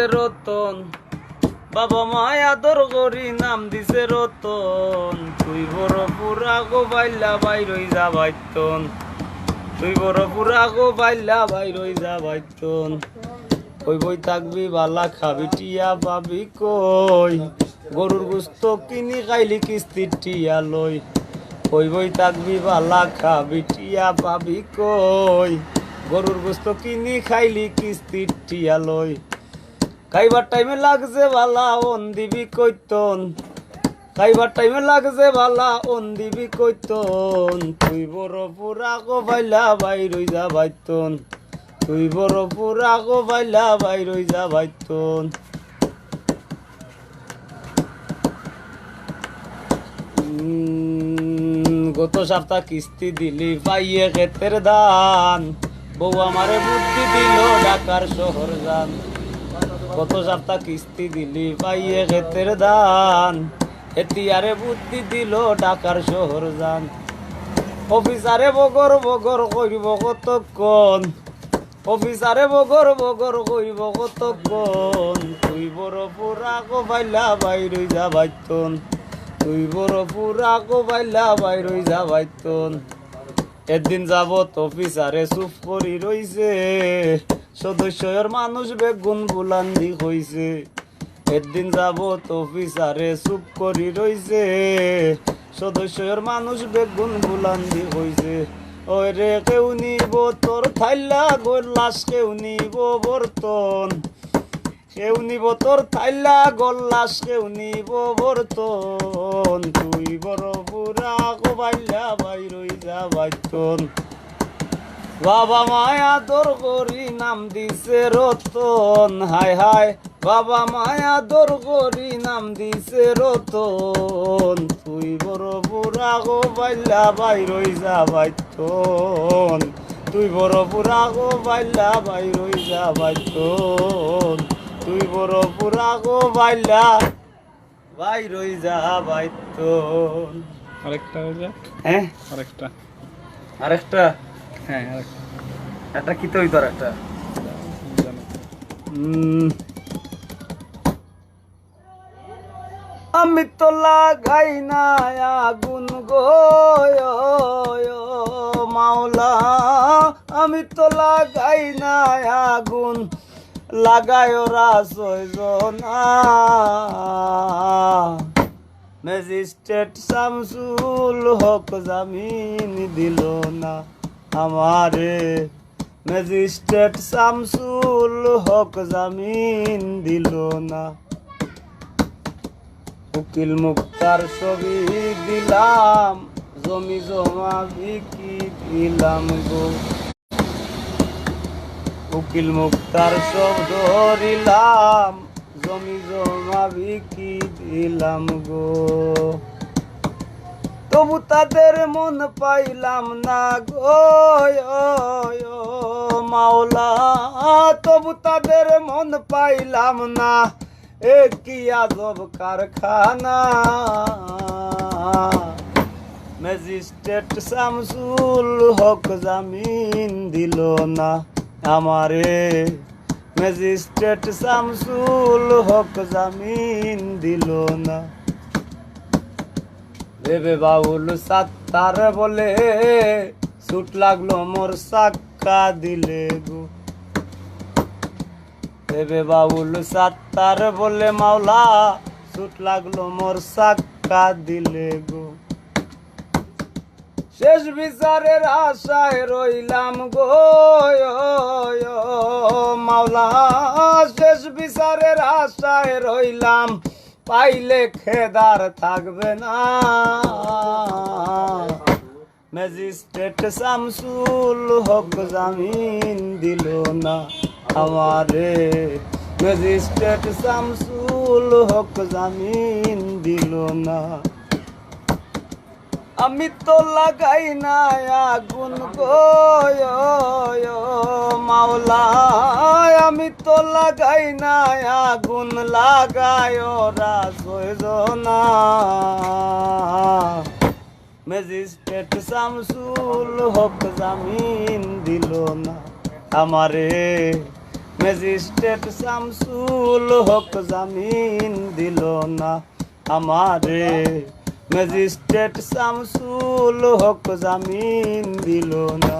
রতন। বাবা মায় আদর করি, নাম দিছে রতন। তুই বড় পুরা গো বাইলা বাইরই যা বাইতন। তুই বড় পুরা গো বাইলা বাইরই যা বাইতন। কই বই থাকবি বালা খাবি, টিয়া পাবি কই? গরুর গুস্ত কিনি খাইলি কিস্তির টিয়া লই। কই বই থাকবি বালা খাবি, টিয়া পাবি কই? গরুর গোস্ত কিনি খাইলি কিস্তির টিয়া লই। খাইবার টাইমে লাগছে ভালা অন দিবি কইতন। খাইবার টাইমে লাগছে ভালা অন দিবি কইতন। তুই বড় পুরা গো বাইলা বাইরই যা বাইতন। তুই বড় পুরা গো বাইলা বাইরই যা বাইতন। গত সপ্তাহ কিস্তি দিলি পাইয়ে ক্ষেতের ধান। বউ আমারে বুদ্ধি দিল ঢাকার শহর যান কত সপ্তাহ কিস্তি দিলি পাইয়ে ক্ষেতের ধান। এতিয়ারে বুদ্ধি দিল ঢাকার শহর যান অফিসারে বগর বগর করিব কতক্ষণ। অফিসারে বগর বগর করিব কতক্ষণ। তুই বড় পুরা কো বাইলা বাইরই যা বাইতন তুই বড় পুরা কো বাইলা বাইরই যা বাইতন একদিন যাবত অফিসারে চুপ করি রইছে। সদস্যর মানুষ বেগুন বুলান্দি হইছে। একদিন যাবত অফিসারে চুপ করি রইছে। সদস্যর মানুষ বেগুন বুলান্দি হইছে। ওই রে কেউ নিব তোর থাইলা গোর লাশ, কেউ নিব বর্তন। কেউ নিব তোর থাইলা গল্লাস কেউ নিব বর্তন। তুই বড় বুড়া গো বাইলা বাইরই যা বাইতন বাবা মায়া দর করি নাম দিছে রতন। হায় হায় বাবা মায়া দোর করি নাম দিছে রতন। তুই বড় বুড়া গো বাইলা বাই রই যা বাইতন তুই বড় বুড়া গো বাইলা বাই রই যা বাইতন তুই বড় বুড়া গো বাইলা বাই রই যা বাইতন আরেকটা হয়ে হ্যাঁ? আরেকটা। আরেকটা? হ্যাঁ। একটা কি তো তোর একটা। আমি তো লাগাই না আগুন গো মাওলা। আমি তো লাগাই না আগুন লাগায় ওরা ছয়জনা ম্যাজিস্ট্রেট শামসুল হক জামিন দিল না। আমারে ম্যাজিস্ট্রেট শামসুল হক জামিন দিল না। উকিল মুক্তার ছবি দিলাম, জমি জমা বিকি দিলাম গো। উকিল মুক্তার সব ধরিলাম, জমি জমা বিকি দিলাম গো। তবু তাদের মন পাইলাম না গো মাওলা। তবু তাদের মন পাইলাম না, এ কি আজব কারখানা। ম্যাজিস্ট্রেট শামসুল হক জামিন দিল না আমারে। ম্যাজিস্ট্রেট শামসুল হক জামিন দিল না। দেবে বাউল সাত্তার বলে। ছুট লাগল মোর সাক্কা দিলে গো। দেবে বাউল সাত্তার বলে মাওলা ছুট লাগল মোর সাক্কা দিলে গো। শেষ বিচারের আশায় রইলাম গো মাওলা। শেষ বিচারের আশায় রইলাম পাইলে খেদার থাকবে না। ম্যাজিস্ট্রেট শামসুল হক জামিন দিল না আমারে। ম্যাজিস্ট্রেট শামসুল হক জামিন দিল না। আমি তো লাগাই না আগুন গো মাওলা। তো লাগাই না, আগুন লাগায় ওরা সয়জনা ম্যাজিস্ট্রেট শামসুল হক জামিন দিল না আমারে। ম্যাজিস্ট্রেট শামসুল হক জামিন দিল না আমারে। ম্যাজিস্ট্রেট শামসুল হক জামিন দিল না।